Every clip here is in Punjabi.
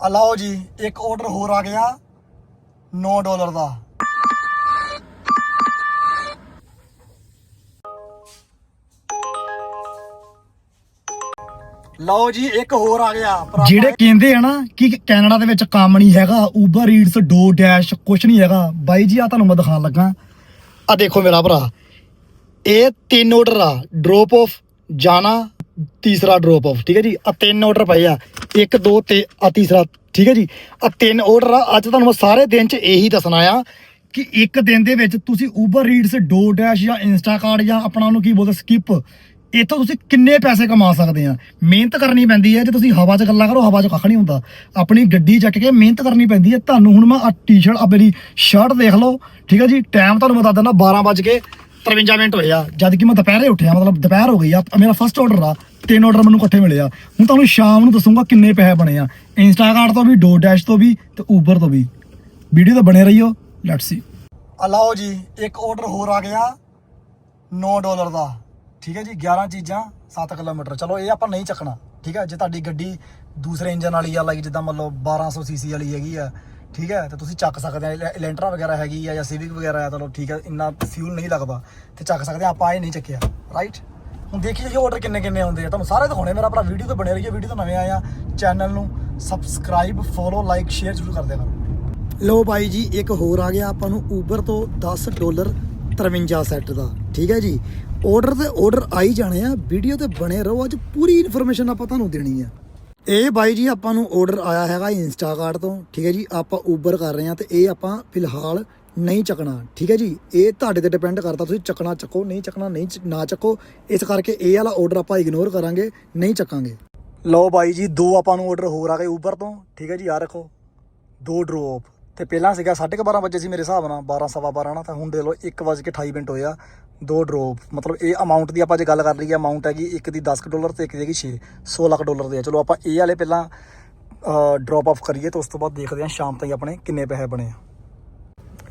ਆ ਲਓ ਜੀ, ਇੱਕ ਆਰਡਰ ਹੋਰ ਆ ਗਿਆ। 9 ਡਾਲਰ ਦਾ। ਲਓ ਜੀ, ਇੱਕ ਹੋਰ ਆ ਗਿਆ। ਜਿਹੜੇ ਕਹਿੰਦੇ ਆ ਨਾ ਕਿ ਕੈਨੇਡਾ ਦੇ ਵਿੱਚ ਕੰਮ ਨਹੀਂ ਹੈਗਾ ਉਬਰ ਈਟਸ ਡੋ ਡੈਸ਼ ਕੁਝ ਨਹੀਂ ਹੈਗਾ, ਬਾਈ ਜੀ ਆ ਤੁਹਾਨੂੰ ਮੈਂ ਦਿਖਾਉਣ ਲੱਗਾ। ਆ ਦੇਖੋ ਮੇਰਾ ਭਰਾ, ਇਹ ਤਿੰਨ ਆਰਡਰ ਆ ਡ੍ਰੌਪ ਆਫ ਜਾਣਾ ਤੀਸਰਾ ਡ੍ਰੌਪ ਆਫ ਠੀਕ ਹੈ ਜੀ? ਆ ਤਿੰਨ ਆਰਡਰ ਪਏ ਆ। ਇੱਕ, ਦੋ ਤੇ ਆ ਤੀਸਰਾ, ਠੀਕ ਹੈ ਜੀ? ਆ ਤਿੰਨ ਆਰਡਰ ਆ। ਅੱਜ ਤੁਹਾਨੂੰ ਮੈਂ ਸਾਰੇ ਦਿਨ ਚ ਇਹੀ ਦੱਸਣਾ ਆ ਕਿ ਇੱਕ ਦਿਨ ਦੇ ਵਿੱਚ ਤੁਸੀਂ ਉਬਰ ਈਟਸ ਡੋ ਡੈਸ਼ ਜਾਂ ਇੰਸਟਾਕਾਰਟ ਜਾਂ ਆਪਣਾ ਉਹਨੂੰ ਕੀ ਬੋਲਦੇ ਸਕਿਪ ਇੱਥੋਂ ਤੁਸੀਂ ਕਿੰਨੇ ਪੈਸੇ ਕਮਾ ਸਕਦੇ ਆ? ਮਿਹਨਤ ਕਰਨੀ ਪੈਂਦੀ ਹੈ। ਜੇ ਤੁਸੀਂ ਹਵਾ 'ਚ ਗੱਲਾਂ ਕਰੋ, ਹਵਾ 'ਚ ਕੱਖ ਨਹੀਂ ਹੁੰਦਾ। ਆਪਣੀ ਗੱਡੀ ਚੱਕ ਕੇ ਮਿਹਨਤ ਕਰਨੀ ਪੈਂਦੀ ਹੈ। ਤੁਹਾਨੂੰ ਹੁਣ ਮੈਂ ਆ ਟੀ-ਸ਼ਰਟ ਆ ਮੇਰੀ ਸ਼ਰਟ ਦੇਖ ਲਓ, ਠੀਕ ਹੈ ਜੀ? ਟਾਈਮ ਤੁਹਾਨੂੰ ਮੈਂ ਦੱਸ ਦਿੰਦਾ 12 ਵੱਜ ਕੇ 53 ਮਿੰਟ ਹੋਏ ਆ। ਜਦ ਕਿ ਮੈਂ ਦੁਪਹਿਰੇ ਉੱਠਿਆ, ਮਤਲਬ ਦੁਪਹਿਰ ਹੋ ਗਈ ਆ। ਮੇਰਾ ਫਸਟ ਆਰਡਰ ਆ। ਤਿੰਨ ਆਰਡਰ ਮੈਨੂੰ ਇਕੱਠੇ ਮਿਲੇ ਆ। ਹੁਣ ਤੁਹਾਨੂੰ ਸ਼ਾਮ ਨੂੰ ਦੱਸੂਗਾ ਕਿੰਨੇ ਪੈਸੇ ਬਣੇ ਆ। ਇੰਸਟਾਕਾਰਟ ਤੋਂ ਵੀ ਡੋ ਤੋਂ ਵੀ ਤੇ ਉਬਰ ਤੋਂ ਵੀ। ਵੀਡੀਓ ਤਾਂ ਬਣੇ ਰਹੀਓ ਲੈਟਸ ਸੀ ਲਓ ਜੀ, ਇੱਕ ਆਰਡਰ ਹੋਰ ਆ ਗਿਆ 9 ਡਾਲਰ ਦਾ। ਠੀਕ ਹੈ ਜੀ 11 ਚੀਜ਼ਾਂ 7 ਕਿਲੋਮੀਟਰ। ਚਲੋ ਇਹ ਆਪਾਂ ਨਹੀਂ ਚੱਕਣਾ। ਠੀਕ ਹੈ, ਜੇ ਤੁਹਾਡੀ ਗੱਡੀ ਦੂਸਰੇ ਇੰਜਨ ਵਾਲੀ ਆ ਲਾਈਕ ਜਿੱਦਾਂ ਮੰਨ ਲਓ 1200 ਸੀਸੀ ਵਾਲੀ ਹੈਗੀ ਆ, ਠੀਕ ਹੈ, ਤੇ ਤੁਸੀਂ ਚੱਕ ਸਕਦੇ ਆ। ਇਲੈਂਟਰਾ ਵਗੈਰਾ ਹੈਗੀ ਆ ਜਾਂ ਸਿਵਿਕ ਵਗੈਰਾ ਆ, ਚਲੋ ਠੀਕ ਹੈ, ਇੰਨਾ ਫਿਊਲ ਨਹੀਂ ਲੱਗਦਾ, ਤੇ ਚੱਕ ਸਕਦੇ ਆ। ਆਪਾਂ ਇਹ ਨਹੀਂ ਚੱਕਿਆ ਰਾਈਟ ਹੁਣ ਦੇਖੀ ਜਾਈਏ ਆਰਡਰ ਕਿੰਨੇ ਕਿੰਨੇ ਆਉਂਦੇ ਆ। ਤੁਹਾਨੂੰ ਸਾਰੇ ਦਿਖਾਉਣੇ ਮੇਰਾ ਭਰਾ ਵੀਡੀਓ ਤੇ ਬਣੇ ਰਹੀਏ ਵੀਡੀਓ ਤੋਂ ਨਵੇਂ ਆਇਆ ਚੈਨਲ ਨੂੰ ਸਬਸਕ੍ਰਾਈਬ ਫੋਲੋ ਲਾਈਕ ਸ਼ੇਅਰ ਜ਼ਰੂਰ ਕਰ ਦਿਆ ਕਰੋ ਲੋ ਬਾਈ ਜੀ, ਇੱਕ ਹੋਰ ਆ ਗਿਆ ਆਪਾਂ ਨੂੰ ਉਬਰ ਤੋਂ 10 ਡਾਲਰ 53 ਸੈੱਟ ਦਾ, ਠੀਕ ਹੈ ਜੀ? ਆਰਡਰ ਤੇ ਆਰਡਰ ਆਈ ਜਾਣੇ ਆ ਵੀਡੀਓ ਤੇ ਬਣੇ ਰਹੋ, ਅੱਜ ਪੂਰੀ ਇਨਫੋਰਮੇਸ਼ਨ ਆਪਾਂ ਤੁਹਾਨੂੰ ਦੇਣੀ ਆ। ਇਹ ਬਾਈ ਜੀ, ਆਪਾਂ ਨੂੰ ਆਰਡਰ ਆਇਆ ਹੈਗਾ ਇੰਸਟਾਕਾਰਟ ਤੋਂ, ਠੀਕ ਹੈ ਜੀ? ਆਪਾਂ ਉਬਰ ਕਰ ਰਹੇ ਆ ਤੇ ਇਹ ਆਪਾਂ ਫਿਲਹਾਲ ਨਹੀਂ ਚੱਕਣਾ। ਠੀਕ ਹੈ ਜੀ? ਇਹ ਤੁਹਾਡੇ ਤੇ ਡਿਪੈਂਡ ਕਰਦਾ। ਤੁਸੀਂ ਚੱਕਣਾ ਚੱਕੋ, ਨਹੀਂ ਚੱਕਣਾ ਨਹੀਂ ਚ- ਨਾ ਚੱਕੋ। ਇਸ ਕਰਕੇ ਇਹ ਵਾਲਾ ਆਰਡਰ ਆਪਾਂ ਇਗਨੋਰ ਕਰਾਂਗੇ, ਨਹੀਂ ਚੱਕਾਂਗੇ। ਲਓ ਬਾਈ ਜੀ, ਦੋ ਆਪਾਂ ਨੂੰ ਆਰਡਰ ਹੋਰ ਆ ਗਏ ਉਬਰ ਤੋਂ। ਠੀਕ ਹੈ ਜੀ, ਆ ਰੱਖੋ। ਦੋ ਡ੍ਰੌਪ ਤੇ ਪਹਿਲਾਂ ਸੀਗਾ 12:30 ਵਜੇ ਸੀ ਮੇਰੇ ਹਿਸਾਬ ਨਾਲ 12 ਸਵਾ 12 ਨਾ, ਤਾਂ ਹੁਣ ਦੇ ਲਓ 1:28 ਮਿੰਟ ਹੋਇਆ। ਦੋ ਡ੍ਰੌਪ ਮਤਲਬ ਇਹ ਅਮਾਉਂਟ ਦੀ ਆਪਾਂ ਜੇ ਗੱਲ ਕਰ ਲਈਏ ਅਮਾਉਂਟ ਹੈਗੀ ਇੱਕ ਦੀ 10 ਕੁ ਡਾਲਰ ਤੇ ਇੱਕ ਦੀ ਹੈਗੀ 6 16 ਕੁ ਡਾਲਰ ਦੇ ਆ। ਚਲੋ ਆਪਾਂ ਇਹ ਵਾਲੇ ਪਹਿਲਾਂ ਡ੍ਰੌਪ ਆਫ ਕਰੀਏ ਤੇ ਉਸ ਤੋਂ ਬਾਅਦ ਦੇਖਦੇ ਹਾਂ ਸ਼ਾਮ ਤਾਈਂ ਆਪਣੇ ਕਿੰਨੇ ਪੈਸੇ ਬਣੇ ਆ।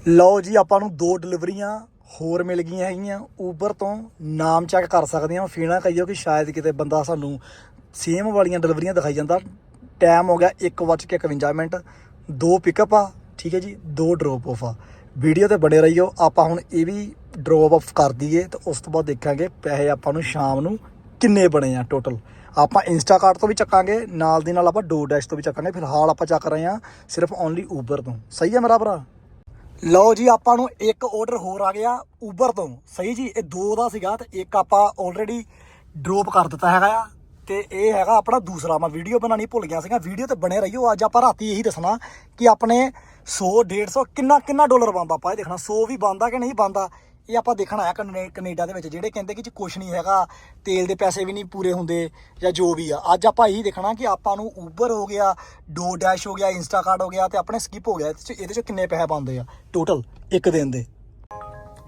ਲਓ ਜੀ, ਆਪਾਂ ਨੂੰ ਦੋ ਡਿਲੀਵਰੀਆਂ ਹੋਰ ਮਿਲ ਗਈਆਂ ਹੈਗੀਆਂ। ਉਬਰ ਤੋਂ ਨਾਮ ਚੈੱਕ ਕਰ ਸਕਦੇ ਹਾਂ। ਫੀਣਾ ਕਹੀਓ ਕਿ ਸ਼ਾਇਦ ਕਿਤੇ ਬੰਦਾ ਸਾਨੂੰ ਸੇਮ ਵਾਲੀਆਂ ਡਿਲੀਵਰੀਆਂ ਦਿਖਾਈ ਜਾਂਦਾ। ਟਾਈਮ ਹੋ ਗਿਆ 1:51 ਮਿੰਟ। ਦੋ ਪਿਕਅਪ ਆ, ਠੀਕ ਹੈ ਜੀ, ਦੋ ਡ੍ਰੌਪ ਆਫ ਆ। ਵੀਡੀਓ ਤੇ ਬਣੇ ਰਹੀਓ। ਆਪਾਂ ਹੁਣ ਇਹ ਵੀ ਡ੍ਰੌਪ ਆਫ ਕਰ ਦਈਏ ਤੇ ਉਸ ਤੋਂ ਬਾਅਦ ਦੇਖਾਂਗੇ ਪੈਸੇ ਆਪਾਂ ਨੂੰ ਸ਼ਾਮ ਨੂੰ ਕਿੰਨੇ ਬਣੇ ਆ ਟੋਟਲ ਆਪਾਂ ਇੰਸਟਾਕਾਰਟ ਤੋਂ ਵੀ ਚੱਕਾਂਗੇ, ਨਾਲ ਦੀ ਨਾਲ ਆਪਾਂ ਡੋ ਡੈਸ਼ ਤੋਂ ਵੀ ਚੱਕਾਂਗੇ। ਫਿਲਹਾਲ ਆਪਾਂ ਚੱਕ ਰਹੇ ਆ ਸਿਰਫ ਓਨਲੀ ਉਬਰ ਤੋਂ। ਸਹੀ ਹੈ ਮੇਰਾ ਭਰਾ? ਲਓ ਜੀ, ਆਪਾਂ ਨੂੰ ਇੱਕ ਆਰਡਰ ਹੋਰ ਆ ਗਿਆ ਉਬਰ ਤੋਂ। ਸਹੀ ਜੀ, ਇਹ ਦੋ ਦਾ ਸੀਗਾ ਤੇ ਇੱਕ ਆਪਾਂ ਆਲਰੇਡੀ ਡ੍ਰੌਪ ਕਰ ਦਿੱਤਾ ਹੈਗਾ ਆ। ਤੇ ਇਹ ਹੈਗਾ ਆਪਣਾ ਦੂਸਰਾ। ਮੈਂ ਵੀਡੀਓ ਬਣਾਣੀ ਭੁੱਲ ਗਿਆ ਸੀਗਾ। ਵੀਡੀਓ ਤੇ ਬਣੇ ਰਹੀਓ। ਅੱਜ ਆਪਾਂ ਰਾਤੀ ਇਹੀ ਦੱਸਣਾ ਕਿ ਆਪਣੇ 100 150 ਕਿੰਨਾ ਕਿੰਨਾ ਡਾਲਰ ਬਣਦਾ ਆਪਾਂ ਇਹ ਦੇਖਣਾ। 100 ਵੀ ਬਣਦਾ ਕਿ ਨਹੀਂ ਬਣਦਾ? ਇਹ ਆਪਾਂ ਦੇਖਣਾ ਆ ਕਨੇ- ਕੈਨੇਡਾ ਦੇ ਵਿੱਚ, ਜਿਹੜੇ ਕਹਿੰਦੇ ਕਿ ਜੀ ਕੁਛ ਨਹੀਂ ਹੈਗਾ, ਤੇਲ ਦੇ ਪੈਸੇ ਵੀ ਨਹੀਂ ਪੂਰੇ ਹੁੰਦੇ, ਜਾਂ ਜੋ ਵੀ ਆ। ਅੱਜ ਆਪਾਂ ਇਹੀ ਦੇਖਣਾ ਕਿ ਆਪਾਂ ਨੂੰ ਉਬਰ ਹੋ ਗਿਆ ਡੋ ਡੈਸ਼ ਹੋ ਗਿਆ ਇੰਸਟਾਕਾਰਟ ਹੋ ਗਿਆ, ਤੇ ਆਪਣੇ ਸਕਿਪ ਹੋ ਗਿਆ। ਇਹਦੇ ਚ ਕਿੰਨੇ ਪੈਸੇ ਬਣਦੇ ਆ? ਟੋਟਲ ਇੱਕ ਦਿਨ ਦੇ।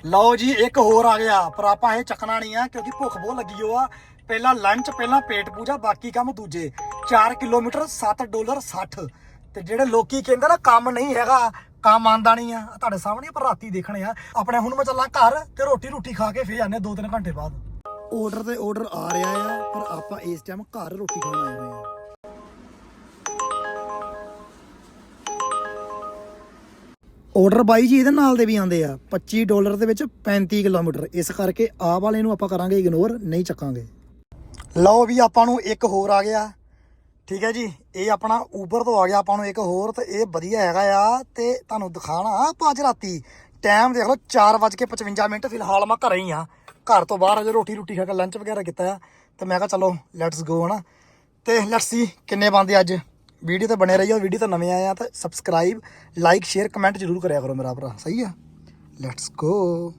ਲਓ ਜੀ, ਇੱਕ ਹੋਰ ਆ ਗਿਆ। ਪਰ ਆਪਾਂ ਇਹ ਚੱਕਣਾ ਨਹੀਂ ਆ, ਕਿਉਂਕਿ ਭੁੱਖ ਬਹੁਤ ਲੱਗੀ ਹੋ ਆ ਪਹਿਲਾਂ ਲੰਚ ਪਹਿਲਾਂ ਪੇਟ ਪੂਜਾ, ਬਾਕੀ ਕੰਮ ਦੂਜੇ। 4 ਕਿਲੋਮੀਟਰ 7 ਡਾਲਰ 60 ਤੇ ਜਿਹੜੇ ਲੋਕੀ ਕਹਿੰਦੇ ਨਾ, ਕੰਮ ਨਹੀਂ ਹੈਗਾ ਕੰਮ ਆਂਦਾ ਨਹੀਂ ਆ। ਤੁਹਾਡੇ ਸਾਹਮਣੇ ਆਪਾਂ ਰਾਤੀ ਦੇਖਣੇ ਆ। ਆਪਣੇ ਹੁਣ ਮੈਂ ਚੱਲਾਂ ਘਰ ਤੇ ਰੋਟੀ ਰੋਟੀ ਖਾ ਕੇ ਫੇਰ ਜਾਂਦੇ 2-3 ਘੰਟੇ ਬਾਅਦ। ਆਰਡਰ ਤੇ ਆਰਡਰ ਆ ਰਿਹਾ ਆ ਪਰ ਆਪਾਂ ਇਸ ਟਾਈਮ ਘਰ ਰੋਟੀ ਖਾਣ ਆਏ ਹੋਏ ਆ। ਆਰਡਰ ਬਾਈ ਜੀ ਇਹਦੇ ਨਾਲ ਦੇ ਵੀ ਆਉਂਦੇ ਆ 25 ਡਾਲਰ ਦੇ ਵਿੱਚ 35 ਕਿਲੋਮੀਟਰ। ਇਸ ਕਰਕੇ ਆਹ ਵਾਲੇ ਨੂੰ ਆਪਾਂ ਕਰਾਂਗੇ ਇਗਨੋਰ ਨਹੀਂ ਚੱਕਾਂਗੇ। ਲਓ ਵੀ ਆਪਾਂ ਨੂੰ ਇੱਕ ਹੋਰ ਆ ਗਿਆ। ਠੀਕ ਹੈ ਜੀ, ਇਹ ਆਪਣਾ ਉਬਰ ਤੋਂ ਆ ਗਿਆ, ਆਪਾਂ ਨੂੰ ਇੱਕ ਹੋਰ ਤੇ ਇਹ ਵਧੀਆ ਹੈਗਾ ਆ, ਤੇ ਤੁਹਾਨੂੰ ਦਿਖਾਣਾ ਆਪਾਂ ਅੱਜ ਰਾਤੀ। ਟਾਈਮ ਦੇਖ ਲਓ 4:55 ਮਿੰਟ, ਫਿਲਹਾਲ ਮੈਂ ਘਰੇ ਹੀ ਆ। ਘਰ ਤੋਂ ਬਾਹਰ ਅਜੇ ਰੋਟੀ ਰੋਟੀ ਖਾ ਕੇ ਲੰਚ ਵਗੈਰਾ ਕੀਤਾ ਆ, ਤੇ ਮੈਂ ਕਿਹਾ ਚਲੋ ਲੈਟਸ ਗੋ ਹਨਾ। ਤੇ ਲੈਟਸ ਸੀ ਕਿੰਨੇ ਬੰਦੇ ਅੱਜ। ਵੀਡੀਓ ਤੇ ਬਣੇ ਰਹੀਓ, ਵੀਡੀਓ ਤੇ ਨਵੇਂ ਆਏ ਆ, ਤਾਂ ਸਬਸਕ੍ਰਾਈਬ ਲਾਈਕ ਸ਼ੇਅਰ ਕਮੈਂਟ ਜ਼ਰੂਰ ਕਰਿਆ ਕਰੋ ਮੇਰਾ ਭਰਾ, ਸਹੀ ਆ? ਲੈਟਸ ਗੋ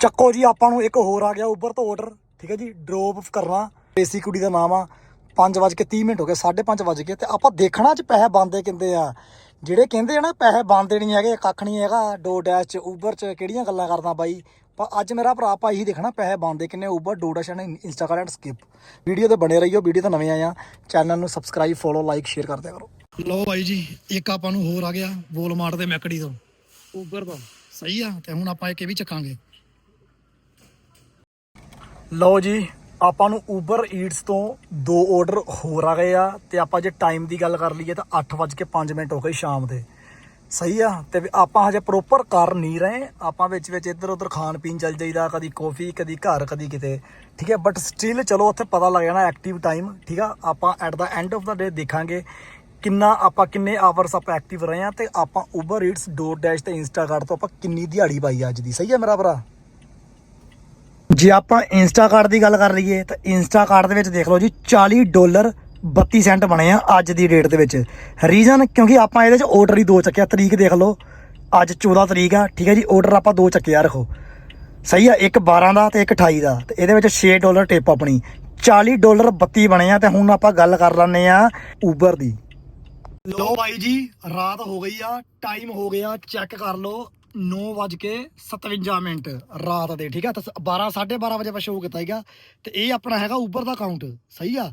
ਚੱਕੋ ਜੀ, ਆਪਾਂ ਨੂੰ ਇੱਕ ਹੋਰ ਆ ਗਿਆ ਉਬਰ ਤੋਂ ਆਰਡਰ ਠੀਕ ਹੈ ਜੀ ਡ੍ਰੌਪ ਕਰਨਾ। ਦੇਸੀ ਕੁੜੀ ਦਾ ਨਾਮ ਆ। 5:30 ਮਿੰਟ ਹੋ ਗਏ 5:30 ਵਜ ਗਏ ਤੇ ਆਪਾਂ ਦੇਖਣਾ ਚ ਪੈਸੇ ਬੰਦੇ ਕਿੰਦੇ ਆ। ਜਿਹੜੇ ਕਹਿੰਦੇ ਆ ਨਾ ਪੈਸੇ ਬੰਦੇ ਨਹੀਂ ਹੈਗੇ ਕੱਖ ਨਹੀਂ ਹੈਗਾ ਡੋ ਡੈਸ਼ ਚ ਉਬਰ ਚ ਕਿਹੜੀਆਂ ਗੱਲਾਂ ਕਰਦਾ ਬਾਈ? ਪਰ ਅੱਜ ਮੇਰਾ ਭਰਾ ਆਪਾਂ ਇਹੀ ਦੇਖਣਾ ਪੈਸੇ ਬੰਦੇ ਕਿੰਨੇ Uber DoorDash and Instagram skip video ਤੇ ਬਣੇ ਰਹੀਓ ਵੀਡੀਓ ਤੇ ਨਵੇਂ ਆਏ ਆ। ਚੈਨਲ ਨੂੰ ਸਬਸਕ੍ਰਾਈਬ ਫੋਲੋ ਲਾਈਕ ਸ਼ੇਅਰ ਕਰਦੇ ਕਰੋ। ਲਓ ਬਾਈ ਜੀ ਇੱਕ ਆਪਾਂ ਨੂੰ ਹੋਰ ਆ ਗਿਆ ਵੋਲਮਾਰਟ ਦੇ ਮੈਕੜੀ ਤੋਂ। ਉਬਰ ਤੋਂ। ਸਹੀ ਆ ਤੇ ਹੁਣ ਆਪਾਂ ਇਹ ਵੀ ਚੱਕਾਂਗੇ। ਲਓ ਜੀ ਆਪਾਂ ਨੂੰ Uber Eats ਤੋਂ ਦੋ ਆਰਡਰ ਹੋਰ ਆ ਗਏ ਆ ਤੇ ਆਪਾਂ ਜੇ ਟਾਈਮ ਦੀ ਗੱਲ ਕਰ ਲਈਏ ਤਾਂ 8:05 ਮਿੰਟ ਹੋ ਗਏ ਸ਼ਾਮ ਦੇ। ਸਹੀ ਆ? ਤੇ ਆਪਾਂ ਹਜੇ ਪ੍ਰੋਪਰ ਕਰ ਨਹੀਂ ਰਹੇ। ਆਪਾਂ ਵਿੱਚ ਵਿੱਚ ਇੱਧਰ ਉੱਧਰ ਖਾਣ ਪੀਣ ਚੱਲ ਜਾਈਦਾ, ਕਦੀ ਕਾਫੀ ਕਦੀ ਘਰ, ਕਦੀ ਕਿਤੇ। ਠੀਕ ਹੈ ਬਟ ਸਟਿਲ ਚਲੋ ਉੱਥੇ ਪਤਾ ਲੱਗ ਜਾਣਾ ਐਕਟਿਵ ਟਾਈਮ ਠੀਕ ਆ? ਆਪਾਂ at the end of the day ਦੇਖਾਂਗੇ ਕਿੰਨਾ ਆਪਾਂ ਕਿੰਨੇ ਆਵਰਸ ਆਪਾਂ ਐਕਟਿਵ ਰਹੇ ਆ ਤੇ ਆਪਾਂ Uber Eats, DoorDash ਤੇ Instacart ਤੋਂ ਆਪਾਂ ਕਿੰਨੀ ਦਿਹਾੜੀ ਪਾਈ ਅੱਜ ਦੀ। ਸਹੀ ਹੈ ਮੇਰਾ ਭਰਾ? ਜੇ ਆਪਾਂ ਇੰਸਟਾਕਾਰਟ ਦੀ ਗੱਲ ਕਰ ਲਈਏ, ਤਾਂ ਇੰਸਟਾਕਾਰਟ ਦੇ ਵਿੱਚ ਦੇਖ ਲਓ ਜੀ 40 ਡਾਲਰ 32 ਸੈਂਟ ਬਣੇ ਆ ਅੱਜ ਦੀ ਡੇਟ ਦੇ ਵਿੱਚ। ਰੀਜ਼ਨ ਕਿਉਂਕਿ ਆਪਾਂ ਇਹਦੇ ਚ ਆਰਡਰ ਹੀ ਦੋ ਚੱਕਿਆ, ਤਰੀਕ ਦੇਖ ਲਓ। ਅੱਜ 14 ਤਰੀਕ ਆ, ਠੀਕ ਹੈ ਜੀ ਆਰਡਰ ਆਪਾਂ ਦੋ ਚੱਕਿਆ, ਰੱਖੋ। ਸਹੀ ਆ, ਇੱਕ 12 ਦਾ ਤੇ ਇੱਕ 28 ਦਾ, ਤੇ ਇਹਦੇ ਵਿੱਚ 6 ਡਾਲਰ ਟਿਪ ਆਪਣੀ। 40 ਡਾਲਰ 32 ਬਣੇ ਆ, ਤੇ ਹੁਣ ਆਪਾਂ ਗੱਲ ਕਰ ਲੈਂਦੇ ਆ Uber ਦੀ। ਲੋ ਬਾਈ ਜੀ, ਰਾਤ ਹੋ ਗਈ ਆ ਟਾਈਮ ਹੋ ਗਿਆ ਚੈੱਕ ਕਰ ਲਓ। 9:57 ਮਿੰਟ ਰਾਤ ਦੇ, ਠੀਕ ਆ? ਤਾਂ 12 12:30 ਵਜੇ ਆਪਾਂ ਸ਼ੋਅ ਕੀਤਾ ਹੈਗਾ ਤੇ ਇਹ ਆਪਣਾ ਹੈਗਾ ਉਬਰ ਦਾ ਅਕਾਊਂਟ ਸਹੀ ਆ?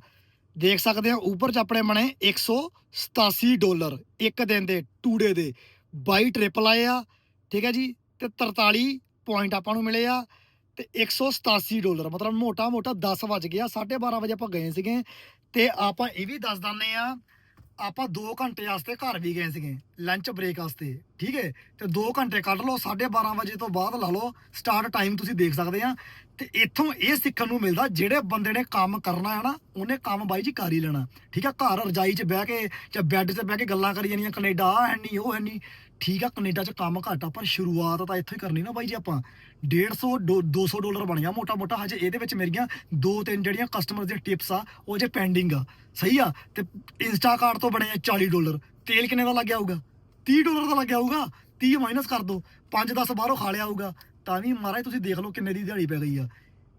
ਦੇਖ ਸਕਦੇ ਆ ਉਬਰ 'ਚ ਆਪਣੇ ਬਣੇ 187 ਡਾਲਰ ਇੱਕ ਦਿਨ ਦੇ ਟੂਡੇ ਦੇ। 22 ਟ੍ਰਿਪਲ ਆਏ ਆ, ਠੀਕ ਹੈ ਜੀ? ਤੇ 43 ਪੁਆਇੰਟ ਆਪਾਂ ਨੂੰ ਮਿਲੇ ਆ, ਤੇ 187 ਡਾਲਰ, ਮਤਲਬ ਮੋਟਾ ਮੋਟਾ 10 ਵਜ ਗਿਆ 12:30 ਵਜੇ ਆਪਾਂ ਗਏ ਸੀਗੇ। ਤੇ ਆਪਾਂ ਇਹ ਵੀ ਦੱਸ ਦਿੰਦੇ ਆ, ਆਪਾਂ 2 ਘੰਟੇ ਵਾਸਤੇ ਘਰ ਵੀ ਗਏ ਸੀਗੇ। ਲੰਚ ਬ੍ਰੇਕ ਵਾਸਤੇ, ਠੀਕ ਹੈ? ਤੇ 2 ਘੰਟੇ ਕੱਢ ਲਓ 12:30 ਵਜੇ ਤੋਂ ਬਾਅਦ ਲਾ ਲਓ ਸਟਾਰਟ ਟਾਈਮ ਤੁਸੀਂ ਦੇਖ ਸਕਦੇ ਆ ਤੇ ਇੱਥੋਂ ਇਹ ਸਿੱਖਣ ਨੂੰ ਮਿਲਦਾ, ਜਿਹੜੇ ਬੰਦੇ ਨੇ ਕੰਮ ਕਰਨਾ ਹੈ ਨਾ, ਉਹਨੇ ਕੰਮ ਬਾਈ ਜੀ ਕਰ ਹੀ ਲੈਣਾ। ਠੀਕ ਆ ਘਰ ਰਜਾਈ 'ਚ ਬਹਿ ਕੇ ਜਾਂ ਬੈੱਡ 'ਤੇ ਬਹਿ ਕੇ ਗੱਲਾਂ ਕਰੀ ਜਾਣੀਆਂ, ਕੈਨੇਡਾ ਆ ਹੈ ਨਹੀਂ ਉਹ ਹੈ ਨਹੀਂ ਠੀਕ ਆ, ਕੈਨੇਡਾ 'ਚ ਕੰਮ ਘੱਟ ਆ, ਪਰ ਸ਼ੁਰੂਆਤ ਤਾਂ ਇੱਥੋਂ ਹੀ ਕਰਨੀ ਨਾ ਬਾਈ ਜੀ ਆਪਾਂ। 150 ਦੋ- 200 ਡਾਲਰ ਬਣ ਗਿਆ ਮੋਟਾ ਮੋਟਾ ਹਜੇ ਇਹਦੇ ਵਿੱਚ ਮੇਰੀਆਂ ਦੋ ਤਿੰਨ ਜਿਹੜੀਆਂ ਕਸਟਮਰ ਦੀਆਂ ਟਿਪਸ ਆ, ਉਹ ਜੇ ਪੈਂਡਿੰਗ ਆ। ਸਹੀ ਆ? ਤੇ ਇੰਸਟਾਕਾਰਟ ਤੋਂ ਬਣੇ ਆ 40 ਡਾਲਰ। ਤੇਲ ਕਿੰਨੇ ਦਾ ਲੱਗਿਆ ਹੋਊਗਾ? 30 ਡਾਲਰ ਦਾ ਲੱਗਿਆ ਹੋਊਗਾ। 30 ਮਾਈਨਸ ਕਰ ਦੋ। 5-10 ਬਾਹਰੋਂ ਖਾ ਲਿਆ ਹੋਊਗਾ। ਤਾਂ ਵੀ ਮਹਾਰਾਜ, ਤੁਸੀਂ ਦੇਖ ਲਓ ਕਿੰਨੇ ਦੀ ਦਿਹਾੜੀ ਪੈ ਗਈ ਆ।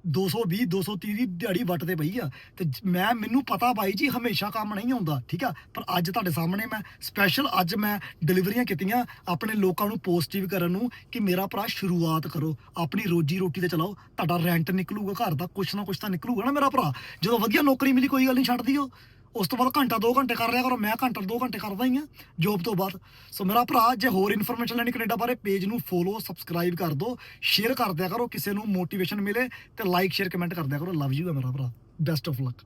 220 230 ਦੀ ਦਿਹਾੜੀ ਵੱਟ ਤੇ ਪਈ ਆ। ਤੇ ਜ- ਮੈਂ, ਮੈਨੂੰ ਪਤਾ ਬਾਈ ਜੀ, ਹਮੇਸ਼ਾ ਕੰਮ ਨਹੀਂ ਆਉਂਦਾ, ਠੀਕ ਆ? ਪਰ ਅੱਜ ਤੁਹਾਡੇ ਸਾਹਮਣੇ ਮੈਂ ਸਪੈਸ਼ਲ ਅੱਜ ਮੈਂ ਡਿਲੀਵਰੀਆਂ ਕੀਤੀਆਂ ਆਪਣੇ ਲੋਕਾਂ ਨੂੰ ਪੋਜ਼ਿਟਿਵ ਕਰਨ ਨੂੰ ਕਿ ਮੇਰਾ ਭਰਾ ਸ਼ੁਰੂਆਤ ਕਰੋ। ਆਪਣੀ ਰੋਜੀ ਰੋਟੀ ਤੇ ਚਲਾਓ। ਤੁਹਾਡਾ ਰੈਂਟ ਨਿਕਲੂਗਾ ਘਰ ਦਾ, ਕੁਛ ਨਾ ਕੁਛ ਤਾਂ ਨਿਕਲੂਗਾ ਨਾ ਮੇਰਾ ਭਰਾ। ਜਦੋਂ ਵਧੀਆ ਨੌਕਰੀ ਮਿਲੀ, ਕੋਈ ਗੱਲ ਨਹੀਂ, ਛੱਡ ਦਿਓ। ਉਸ ਤੋਂ ਬਾਅਦ ਘੰਟਾ 2 ਘੰਟੇ ਕਰ ਲਿਆ ਕਰੋ, ਮੈਂ ਘੰਟਾ 2 ਘੰਟੇ ਕਰਦਾ ਹੀ ਆ ਜੋਬ ਤੋਂ ਬਾਅਦ। ਸੋ ਮੇਰਾ ਭਰਾ, ਜੇ ਹੋਰ ਇਨਫੋਰਮੇਸ਼ਨ ਲੈਣੀ ਕੈਨੇਡਾ ਬਾਰੇ ਪੇਜ ਨੂੰ ਫੋਲੋ ਸਬਸਕ੍ਰਾਈਬ ਕਰ ਦਿਓ ਸ਼ੇਅਰ ਕਰ ਦਿਆ ਕਰੋ, ਕਿਸੇ ਨੂੰ ਮੋਟੀਵੇਸ਼ਨ ਮਿਲੇ ਤੇ ਲਾਈਕ ਸ਼ੇਅਰ ਕਮੈਂਟ ਕਰ ਦਿਆ ਕਰੋ। ਲਵ ਯੂ ਮੇਰਾ ਭਰਾ। Best of luck